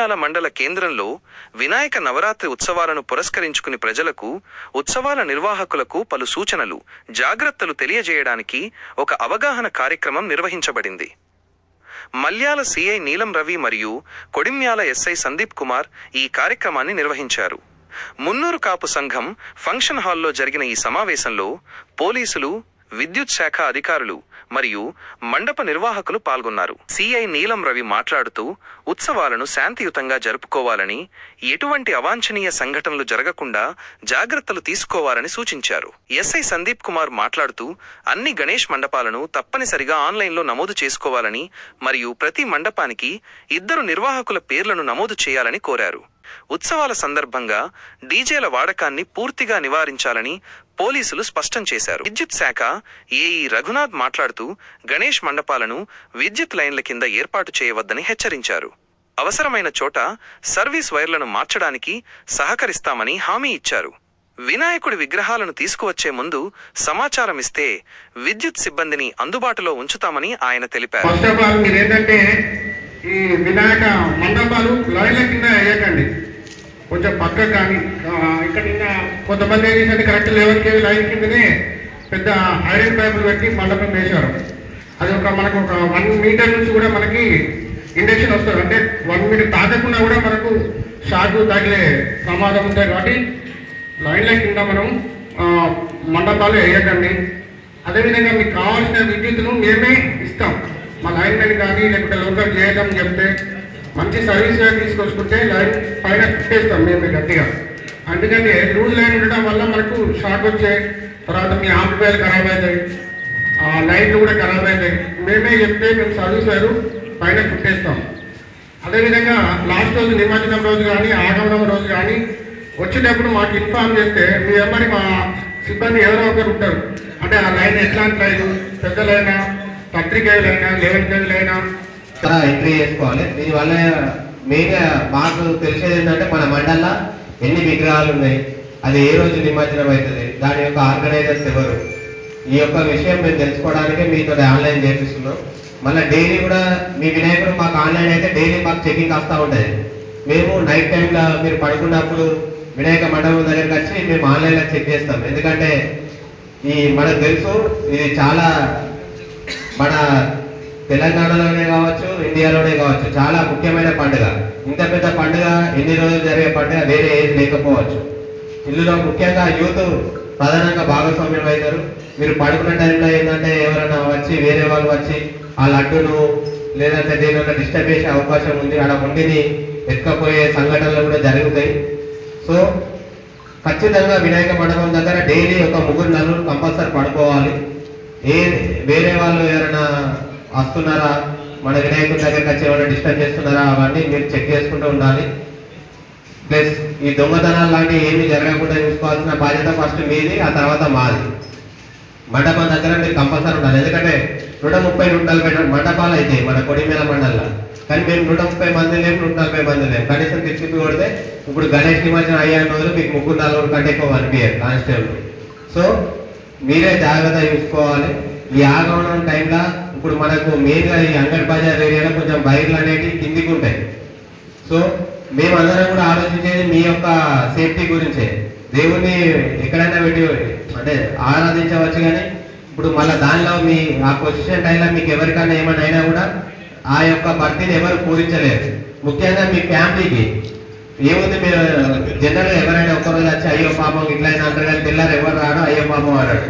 కొడిమ్యాల మండల కేంద్రంలో వినాయక నవరాత్రి ఉత్సవాలను పురస్కరించుకుని ప్రజలకు ఉత్సవాల నిర్వాహకులకు పలు సూచనలు జాగ్రత్తలు తెలియజేయడానికి ఒక అవగాహన కార్యక్రమం నిర్వహించబడింది. మల్యాల సిఐ నీలం రవి మరియు కొడిమ్యాల ఎస్ఐ సందీప్ కుమార్ ఈ కార్యక్రమాన్ని నిర్వహించారు. మున్నూరు కాపు సంఘం ఫంక్షన్ హాల్లో జరిగిన ఈ సమావేశంలో పోలీసులు విద్యుత్ శాఖ అధికారులు మరియు మండప నిర్వాహకులు పాల్గొన్నారు. సిఐ నీలం రవి మాట్లాడుతూ ఉత్సవాలను శాంతియుతంగా జరుపుకోవాలని ఎటువంటి అవాంఛనీయ సంఘటనలు జరగకుండా జాగ్రత్తలు తీసుకోవాలని సూచించారు. ఎస్ఐ సందీప్ కుమార్ మాట్లాడుతూ అన్ని గణేష్ మండపాలను తప్పనిసరిగా ఆన్లైన్లో నమోదు చేసుకోవాలని మరియు ప్రతి మండపానికి ఇద్దరు నిర్వాహకుల పేర్లను నమోదు చేయాలని కోరారు. ఉత్సవాల సందర్భంగా డీజేల వాడకాన్ని పూర్తిగా నివారించాలని పోలీసులు స్పష్టం చేశారు. విద్యుత్ శాఖ ఏఈ రఘునాథ్ మాట్లాడుతూ గణేష్ మండపాలను విద్యుత్ లైన్ల కింద ఏర్పాటు చేయవద్దని హెచ్చరించారు. అవసరమైన చోట సర్వీస్ వైర్లను మార్చడానికి సహకరిస్తామని హామీ ఇచ్చారు. వినాయకుడి విగ్రహాలను తీసుకువచ్చే ముందు సమాచారం ఇస్తే విద్యుత్ సిబ్బందిని అందుబాటులో ఉంచుతామని ఆయన తెలిపారు. ఫస్ట్ ఆఫ్ ఆల్ ఈ వినాయక మండపాలు లైన్ల కింద వేయకండి. కొంచెం పక్క కానీ ఇక్కడ నిన్న కొంతమంది ఏం చేశారు కరెక్ట్ లెవెన్ కేవీ లైన్ కిందనే పెద్ద ఐరన్ పైపులు పెట్టి మండపం వేశారు. అది ఒక మనకు ఒక వన్ మీటర్ నుంచి కూడా మనకి ఇండక్షన్ వస్తుంది. అంటే వన్ మీటర్ తాకకుండా కూడా మనకు షాక్ తగిలే ప్రమాదం ఉంటాయి కాబట్టి లైన్ల కింద మనం మండపాలు వేయకండి అదేవిధంగా మీకు కావాల్సిన విద్యుత్ను మేమే ఇస్తాం. మా లైన్ మెన్ కానీ లేకపోతే లోకల్ చేయడం చెప్తే మంచి సర్వీస్ తీసుకొచ్చుకుంటే లైన్ పైన కుట్టేస్తాం మేము గట్టిగా. అందుకని లూజ్ లైన్ ఉండడం వల్ల మనకు షాక్ వచ్చే తర్వాత మీ ఆంపిపైలు ఖరాబ్ అవుతాయి ఆ లైట్లు కూడా ఖరాబ్ అవుతాయి. మేమే చెప్తే మేము సర్వీస్ వైరు పైన కుట్టేస్తాం. అదేవిధంగా లాస్ట్ రోజు నిమజ్జనం రోజు కానీ ఆగమనం రోజు కానీ వచ్చేటప్పుడు మాకు ఇన్ఫార్మ్ చేస్తే మీ అమ్మని మా సిబ్బంది ఎవరో ఒకరు ఉంటారు. అంటే ఆ లైన్ ఎట్లాంటి లైన్ పెద్ద లైనా థర్టీ కేజీలైనా లెవెన్ ఎంట్రీ చేసుకోవాలి. దీనివల్ల మెయిన్గా మాకు తెలిసేది ఏంటంటే మన మండల్లో ఎన్ని విగ్రహాలు ఉన్నాయి అది ఏ రోజు నిమజ్జనం అవుతుంది దాని యొక్క ఆర్గనైజర్స్ ఎవరు? ఈ యొక్క విషయం మేము తెలుసుకోవడానికి మీతో ఆన్లైన్ చేపిస్తున్నాం. మళ్ళీ డైలీ కూడా మీ వినాయకుడు మాకు ఆన్లైన్ అయితే డైలీ మాకు చెకింగ్ వస్తూ ఉంటుంది మేము నైట్ టైంలో మీరు పడుకున్నప్పుడు వినాయక మండపం దగ్గరికి వచ్చి మేము ఆన్లైన్లో చెక్ చేస్తాం. ఎందుకంటే ఈ మనకు తెలుసు ఇది చాలా మన తెలంగాణలోనే కావచ్చు ఇండియాలోనే కావచ్చు చాలా ముఖ్యమైన పండుగ. ఇంత పెద్ద పండుగ ఎన్ని రోజులు జరిగే పండుగ వేరే ఏది లేకపోవచ్చు. ఇందులో ముఖ్యంగా యూత్ ప్రధానంగా భాగస్వామ్యం అవుతారు మీరు పడుకున్న టైంలో ఏంటంటే ఎవరైనా వచ్చి వేరే వాళ్ళు వచ్చి ఆ లడ్డును లేదంటే దేనివల్ల డిస్టర్బ్ చేసే అవకాశం ఉంది. ఆడ ఉండిని ఎక్కపోయే సంఘటనలు కూడా జరుగుతాయి. సో ఖచ్చితంగా వినాయక మండపం దగ్గర డైలీ ఒక ముగ్గురు నలుగురు కంపల్సరీ పడుకోవాలి. ఏ వేరే వాళ్ళు ఎవరైనా వస్తున్నారా? మన వినాయకుడి దగ్గరికి వచ్చి ఏమైనా డిస్టర్బ్ చేస్తున్నారా? అవన్నీ మీరు చెక్ చేసుకుంటూ ఉండాలి. ప్లస్ ఈ దొంగతనాలు లాంటివి ఏమీ జరగకుండా చూసుకోవాల్సిన బాధ్యత ఫస్ట్ మీది ఆ తర్వాత మాది. మండపం దగ్గర మీరు కంపల్సరీ ఉండాలి. ఎందుకంటే నూట ముప్పై నూట నలభై మండపాలు అయితే మన కొడిమేల మండలంలో. కానీ మేము నూట ముప్పై మంది లేము నూట నలభై మంది లేము కనీసం తిప్పి కొడితే ఇప్పుడు గణేష్ నిమజ్జనం అయ్యే రోజులు మీకు ముగ్గురు నాలుగు కంటే ఎక్కువ అనిపించారు కానిస్టేబుల్. సో మీరే జాగ్రత్త చూసుకోవాలి. ఈ ఆగమనం టైంలో ఇప్పుడు మనకు మెయిన్గా ఈ అంగడి బజార్ ఏరియాలో కొంచెం బైర్లు అనేటివి కిందికి ఉంటాయి. సో మేమందరం కూడా ఆలోచించేది మీ యొక్క సేఫ్టీ గురించే. దేవుణ్ణి ఎక్కడైనా పెట్టి అంటే ఆరాధించవచ్చు కానీ ఇప్పుడు మళ్ళీ దానిలో మీ ఆ పొజిషన్ టైంలో మీకు ఎవరికైనా ఏమైనా అయినా కూడా ఆ యొక్క భక్తిని ఎవరు పూరించలేరు. ముఖ్యంగా మీ ఫ్యామిలీకి. ఏముంది మీరు జనరల్గా ఎవరైనా ఒక్కరోజు వచ్చి అయ్యో పాపం ఇట్లా అయినా అంటారు కానీ తెల్లారు ఎవరు రాడు అయ్యో పాపం అన్నాడు.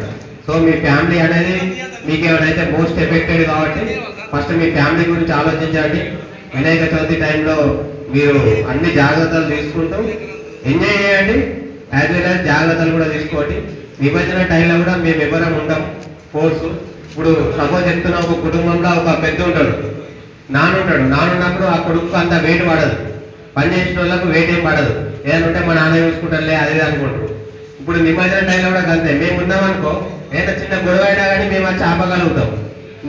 సో మీ ఫ్యామిలీ అనేది మీకు ఎవరైతే మోస్ట్ ఎఫెక్టెడ్ కాబట్టి ఫస్ట్ మీ ఫ్యామిలీ గురించి ఆలోచించండి. వినాయక చవితి టైంలో మీరు అన్ని జాగ్రత్తలు తీసుకుంటూ ఎంజాయ్ చేయండి. యాజ్ వెల్ యాజ్ జాగ్రత్తలు కూడా తీసుకోండి. విభజన టైంలో కూడా మేము ఎవరం ఉండం. ఫోర్స్ ఇప్పుడు సపోజ్ చెప్తున్న ఒక కుటుంబంలో ఒక పెద్ద ఉంటాడు. నాన్న ఉంటాడు. నాన్న ఉన్నప్పుడు ఆ కొడుకు అంత వెయిట్ పడదు. పని చేసిన వాళ్ళకు వెయిట్ ఏం పడదు. ఏదైనా ఉంటే మా నాన్న చూసుకుంటారులే అదే అనుకుంటారు ఇప్పుడు నిమజ్జన టైంలో కూడా కలితే మేము ఉన్నామనుకో ఏదైనా చిన్న గొడవ అయినా కానీ మేము వచ్చి ఆపగలుగుతాం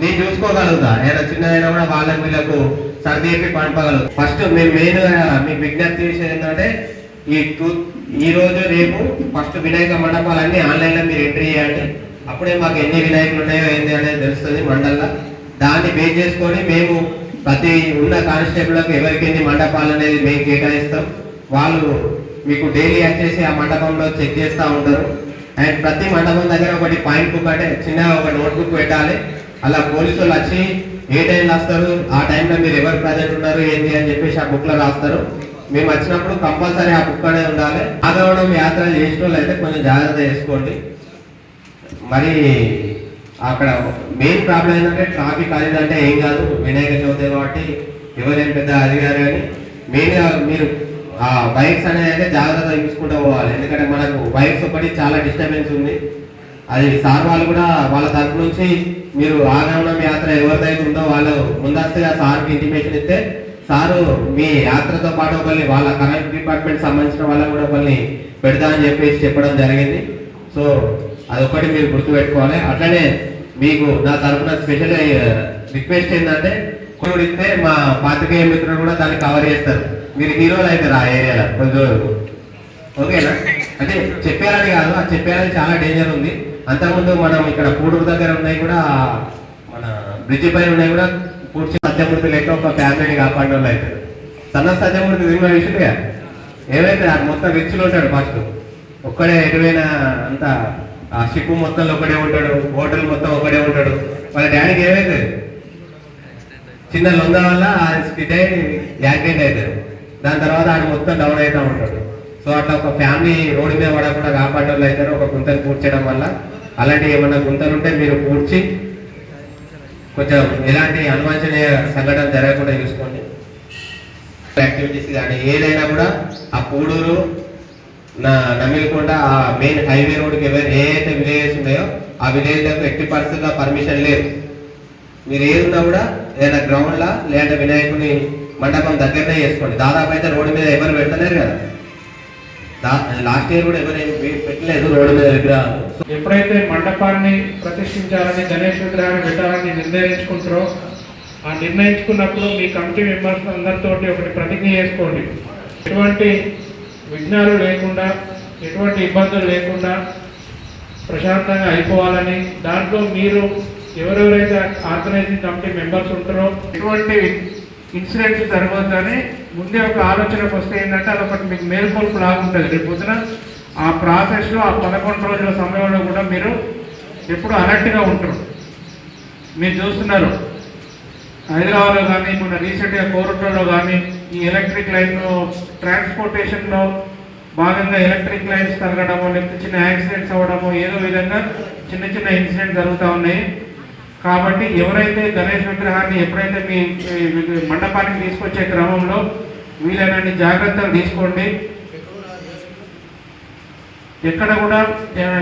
నేను చూసుకోగలుగుతా. ఏదైనా చిన్నదైనా కూడా వాళ్ళకు వీళ్ళకు సర్ది చెప్పి పంపగలుగుతాం. ఫస్ట్ మేము మెయిన్ మీకు విజ్ఞప్తి విషయం ఏంటంటే ఈ టూ ఈ రోజు రేపు ఫస్ట్ వినాయక మండపాలన్నీ ఆన్లైన్లో మీరు ఎంట్రీ చేయండి. అప్పుడే మాకు ఎన్ని వినాయకులు ఉన్నాయో ఏంటి అనేది తెలుస్తుంది మండల్లో. దాన్ని బేస్ చేసుకొని మేము ప్రతి ఉన్న కానిస్టేబుల్కి ఎవరికి ఎన్ని మండపాలు అనేది మేము కేటాయిస్తాం. వాళ్ళు మీకు డైలీ వచ్చేసి ఆ మండపంలో చెక్ చేస్తూ ఉంటారు. అండ్ ప్రతి మండపం దగ్గర ఒకటి పాయింట్ బుక్ అంటే చిన్న ఒక నోట్బుక్ పెట్టాలి. అలా పోలీసులు వచ్చి ఏ టైంలో వస్తారు ఆ టైంలో మీరు ఎవరు ప్రజెంట్ ఉన్నారు ఏంటి అని చెప్పేసి ఆ బుక్లో రాస్తారు. మేము వచ్చినప్పుడు కంపల్సరీ ఆ బుక్ అనేది ఉండాలి. ఆదవడం యాత్ర చేసిన అయితే కొంచెం జాగ్రత్త చేసుకోండి. మరి అక్కడ మెయిన్ ప్రాబ్లం ఏంటంటే ట్రాఫిక్ అనేది అంటే ఏం కాదు. వినాయక చవితి కాబట్టి ఎవరేం పెద్ద అధికారి కానీ మెయిన్గా మీరు ఆ బైక్స్ అనేది అయితే జాగ్రత్తగా చూసుకుంటూ పోవాలి. ఎందుకంటే మనకు బైక్స్ ఒకటి చాలా డిస్టర్బెన్స్ ఉంది. అది సార్ వాళ్ళు కూడా వాళ్ళ తరపు నుంచి మీరు ఆగమనం యాత్ర ఎవరిదైతే ఉందో వాళ్ళు ముందస్తుగా సార్కి ఇంటిమేషన్ ఇస్తే సారు మీ యాత్రతో పాటు ఒకరిని వాళ్ళ కరెంట్ డిపార్ట్మెంట్ సంబంధించిన వాళ్ళని కూడా ఒకరిని పెడతా అని చెప్పేసి చెప్పడం జరిగింది. సో అదొకటి మీరు గుర్తుపెట్టుకోవాలి. అట్లనే మీకు నా తరఫున స్పెషల్ రిక్వెస్ట్ ఏంటంటే కూడా ఇస్తే మా పాతికేయ మిత్రులు కూడా దాన్ని కవర్ చేస్తారు. మీరు హీరోలు అవుతారు ఆ ఏరియాలో. కొంచెం ఓకేనా? అంటే చెప్పారని కాదు ఆ చెప్పారని చాలా డేంజర్ ఉంది. అంతకుముందు మనం ఇక్కడ పూడూరు దగ్గర ఉన్నాయి కూడా మన బ్రిడ్జి పైన ఉన్నాయి కూడా పూడ్చి సత్యమూర్తి లేక ఒక ఫ్యామిలీని కాపాడిన వాళ్ళు అవుతారు సన్న సత్యమూర్తి సినిమా విషయంగా ఏమైతే ఆ మొత్తం రిచ్లో ఉంటాడు ఫస్ట్ ఒక్కడే ఎటువైనా అంత ఆ షిప్ మొత్తంలో ఒకడే ఉంటాడు హోటల్ మొత్తం ఒకడే ఉంటాడు. వాళ్ళ డాడీకి ఏమైతే చిన్న లొంగ వల్ల ఆ స్కిట్ అయి యాక్సిడెంట్ అవుతాడు దాని తర్వాత ఆడు మొత్తం డౌన్ అవుతూ ఉంటాడు సో అట్లా ఒక ఫ్యామిలీ రోడ్డు మీద పడకుండా కాపాడే వాళ్ళు అవుతారు ఒక గుంతను పూడ్చడం వల్ల అలాంటి ఏమన్నా గుంతలు ఉంటే మీరు పూడ్చి కొంచెం ఎలాంటి అనువంచనీయ సంఘటన జరగకుండా చూసుకోండి. యాక్టివిటీస్ కానీ ఏదైనా కూడా ఆ పూడూరు నా నమ్మిలకుండా ఆ మెయిన్ హైవే రోడ్కి ఎవరు ఏ అయితే విలేజెస్ ఉన్నాయో ఆ విలేజ్లకు ఎట్టి పరిస్థితుల్లో పర్మిషన్ లేదు. మీరు ఏది ఉన్నా కూడా ఏదైనా గ్రౌండ్లో లేదంటే వినాయకుని మండపం దగ్గరనే చేసుకోండి. దాదాపు అయితే రోడ్డు మీద ఎవరు పెట్టలేరు కదా. లాస్ట్ ఇయర్ కూడా ఎవరు పెట్టలేదు రోడ్డు మీద విగ్రహాలు. ఎప్పుడైతే మండపాన్ని ప్రతిష్ఠించాలని గణేష్ విగ్రహాన్ని పెట్టాలని నిర్ణయించుకుంటారో ఆ నిర్ణయించుకున్నప్పుడు మీ కమిటీ మెంబర్స్ అందరితోటి ఒకటి ప్రతిజ్ఞ చేసుకోండి. ఎటువంటి విఘ్నాలు లేకుండా ఎటువంటి ఇబ్బందులు లేకుండా ప్రశాంతంగా అయిపోవాలని దాంట్లో మీరు ఎవరెవరైతే ఆర్గనైజింగ్ కమిటీ మెంబర్స్ ఉంటారో ఎటువంటి ఇన్సిడెంట్ తర్వాతనే ముందే ఒక ఆలోచనకు వస్తే ఏంటంటే అదొకటి మీకు మేల్కొల్పు లాగుంటుంది రేపు పొద్దున ఆ ప్రాసెస్లో ఆ పదకొండు రోజుల సమయంలో కూడా మీరు ఎప్పుడు అలర్ట్గా ఉంటారు. మీరు చూస్తున్నారు. హైదరాబాద్లో కానీ మన రీసెంట్గా కోరుట్లలో కానీ ఈ ఎలక్ట్రిక్ లైన్ ట్రాన్స్పోర్టేషన్లో భాగంగా ఎలక్ట్రిక్ లైన్స్ తరగడము లేకపోతే చిన్న యాక్సిడెంట్స్ అవ్వడము ఏదో విధంగా చిన్న చిన్న ఇన్సిడెంట్స్ జరుగుతూ ఉన్నాయి. కాబట్టి ఎవరైతే గణేష్ విగ్రహాన్ని ఎప్పుడైతే మీ మండపానికి తీసుకొచ్చే క్రమంలో వీలైనన్ని జాగ్రత్తలు తీసుకోండి. ఎక్కడ కూడా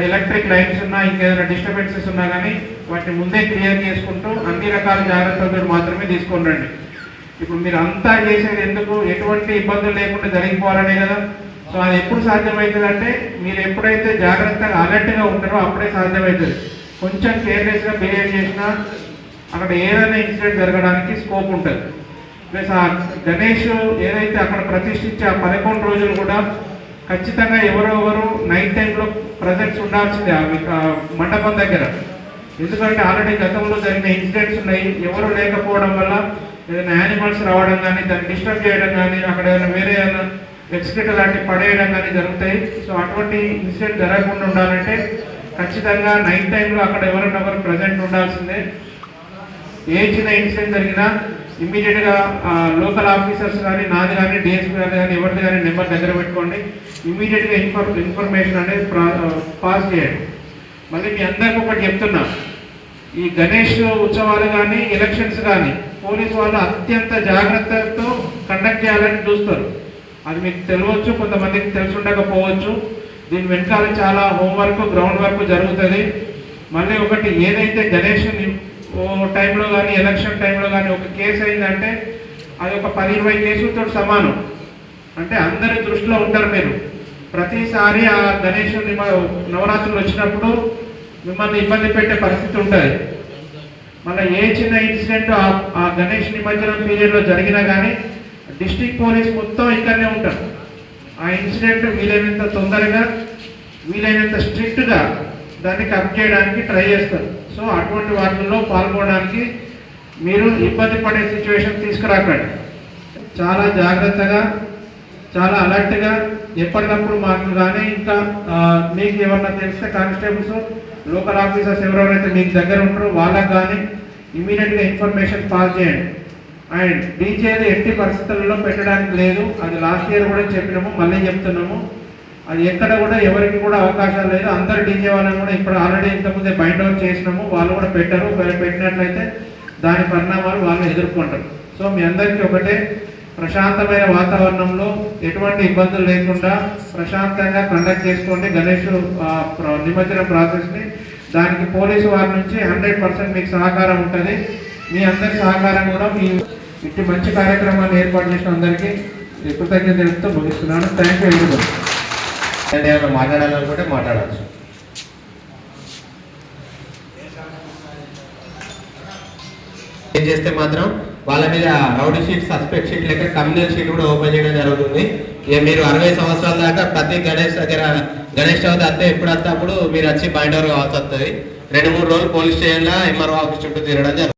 ఎలక్ట్రిక్ లైన్స్ ఉన్నా ఇంకేదైనా డిస్టర్బెన్సెస్ ఉన్నా కానీ వాటిని ముందే క్లియర్ చేసుకుంటూ అన్ని రకాల జాగ్రత్తలు మాత్రమే తీసుకొని రండి. ఇప్పుడు మీరు అంతా చేసేది ఎందుకు? ఎటువంటి ఇబ్బందులు లేకుండా జరిగిపోవాలనే కదా. సో అది ఎప్పుడు సాధ్యమవుతుంది అంటే మీరు ఎప్పుడైతే జాగ్రత్తగా అలర్ట్గా ఉంటారో అప్పుడే సాధ్యమవుతుంది. కొంచెం కేర్లెస్గా బిహేవ్ చేసినా అక్కడ ఏదైనా ఇన్సిడెంట్ జరగడానికి స్కోప్ ఉంటుంది. ప్లస్ ఆ గణేష్ ఏదైతే అక్కడ ప్రతిష్ఠించే ఆ పదకొండు రోజులు కూడా ఖచ్చితంగా ఎవరో నైట్ టైంలో ప్రజెంట్స్ ఉండాల్సిందే ఆ మండపం దగ్గర. ఎందుకంటే ఆల్రెడీ గతంలో జరిగిన ఇన్సిడెంట్స్ ఉన్నాయి. ఎవరు లేకపోవడం వల్ల ఏదైనా యానిమల్స్ రావడం కానీ దాన్ని డిస్టర్బ్ చేయడం కానీ అక్కడ ఏదైనా వేరే ఏదైనా ఎక్స్క్రిట్ లాంటివి పడేయడం కానీ జరుగుతాయి. సో అటువంటి ఇన్సిడెంట్ జరగకుండా ఉండాలంటే ఖచ్చితంగా నైట్ టైంలో అక్కడ ఎవరైనా ఒకరు ప్రజెంట్ ఉండాల్సిందే. ఏ చిన్న ఇన్సిడెంట్ జరిగినా ఇమ్మీడియట్గా లోకల్ ఆఫీసర్స్ కానీ నాది కానీ డిఎస్పీ గారి కానీ ఎవరిది కానీ నెంబర్ దగ్గర పెట్టుకోండి. ఇమ్మీడియట్గా ఇన్ఫర్ ఇన్ఫర్మేషన్ అనేది పాస్ చేయండి. మళ్ళీ మీ అందరికీ ఒకటి చెప్తున్నా. ఈ గణేష్ ఉత్సవాలు కానీ ఎలక్షన్స్ కానీ పోలీస్ వాళ్ళు అత్యంత జాగ్రత్తతో కండక్ట్ చేయాలని చూస్తారు. అది మీకు తెలియవచ్చు కొంతమందికి తెలిసి ఉండకపోవచ్చు. దీని వెనకాల చాలా హోంవర్క్ గ్రౌండ్ వర్క్ జరుగుతుంది. మళ్ళీ ఒకటి ఏదైతే గణేష్ని ఓ టైంలో కానీ ఎలక్షన్ టైంలో కానీ ఒక కేసు అయిందంటే అది ఒక పది ఇరవై కేసులతో సమానం. అంటే అందరి దృష్టిలో ఉంటారు మీరు. ప్రతిసారి ఆ గణేషుని నవరాత్రులు వచ్చినప్పుడు మిమ్మల్ని ఇబ్బంది పెట్టే పరిస్థితి ఉంటుంది. మళ్ళీ ఏ చిన్న ఇన్సిడెంట్ ఆ- గణేష్ నిమజ్జనం పీరియడ్లో జరిగినా కానీ డిస్టిక్ పోలీస్ మొత్తం ఇక్కడనే ఉంటారు. ఆ ఇన్సిడెంట్ వీలైనంత తొందరగా వీలైనంత స్ట్రిక్ట్గా దాన్ని కప్ చేయడానికి ట్రై చేస్తారు. సో అటువంటి వాటిల్లో పాల్గొనడానికి మీరు ఇబ్బంది పడే సిచ్యువేషన్ తీసుకురాకండి. చాలా జాగ్రత్తగా చాలా అలర్ట్గా ఎప్పటికప్పుడు మాకు కానీ ఇంకా మీకు ఏమన్నా తెలిస్తే కానిస్టేబుల్స్ లోకల్ ఆఫీసర్స్ ఎవరెవరైతే మీకు దగ్గర ఉంటారో వాళ్ళకు కానీ ఇమీడియట్గా ఇన్ఫర్మేషన్ పాస్ చేయండి. అండ్ డీజేలు ఎట్టి పరిస్థితులలో పెట్టడానికి లేదు. అది లాస్ట్ ఇయర్ కూడా చెప్పినాము మళ్ళీ చెప్తున్నాము. అది ఎక్కడ కూడా ఎవరికి కూడా అవకాశాలు లేదు. అందరు డీజే వాళ్ళని కూడా ఇప్పుడు ఆల్రెడీ ఇంతకుముందే బైండ్ అవుట్ చేసినాము. వాళ్ళు కూడా పెట్టారు. ఒకవేళ పెట్టినట్లయితే దాని పరిణామాలు వాళ్ళు ఎదుర్కొంటారు. సో మీ అందరికీ ఒకటే ప్రశాంతమైన వాతావరణంలో ఎటువంటి ఇబ్బందులు లేకుండా ప్రశాంతంగా కండక్ట్ చేసుకోండి. గణేష్ నిమజ్జన ప్రాసెస్ని దానికి పోలీసు వారి నుంచి హండ్రెడ్ పర్సెంట్ మీకు సహకారం ఉంటుంది. మీ అందరి సహకారం కూడా మీ ఇట్టి మంచి కార్యక్రమాన్ని ఏర్పాటు చేసిన అందరికీ కృతజ్ఞత తెలుపుతూ ముగిస్తున్నాను. థ్యాంక్ యూ ఎవరి అంటే ఏమైనా మాట్లాడాలనుకుంటే మాట్లాడవచ్చు ఏం చేస్తే మాత్రం వాళ్ళ మీద రౌడీ షీట్ సస్పెక్ట్ షీట్ లెక్క కమ్యూనల్ షీట్ కూడా ఓపెన్ చేయడం జరుగుతుంది. ఇక మీరు అరవై సంవత్సరాల దాకా ప్రతి గణేష్ దగ్గర గణేష్ చవితి అంతే ఎప్పుడు వస్తే అప్పుడు మీరు వచ్చి బయట కావాల్సి వస్తుంది. రెండు మూడు రోజులు పోలీస్ స్టేషన్లో ఎంఆర్ఓ ఆఫీస్ చుట్టూ తిరగడం జరుగుతుంది.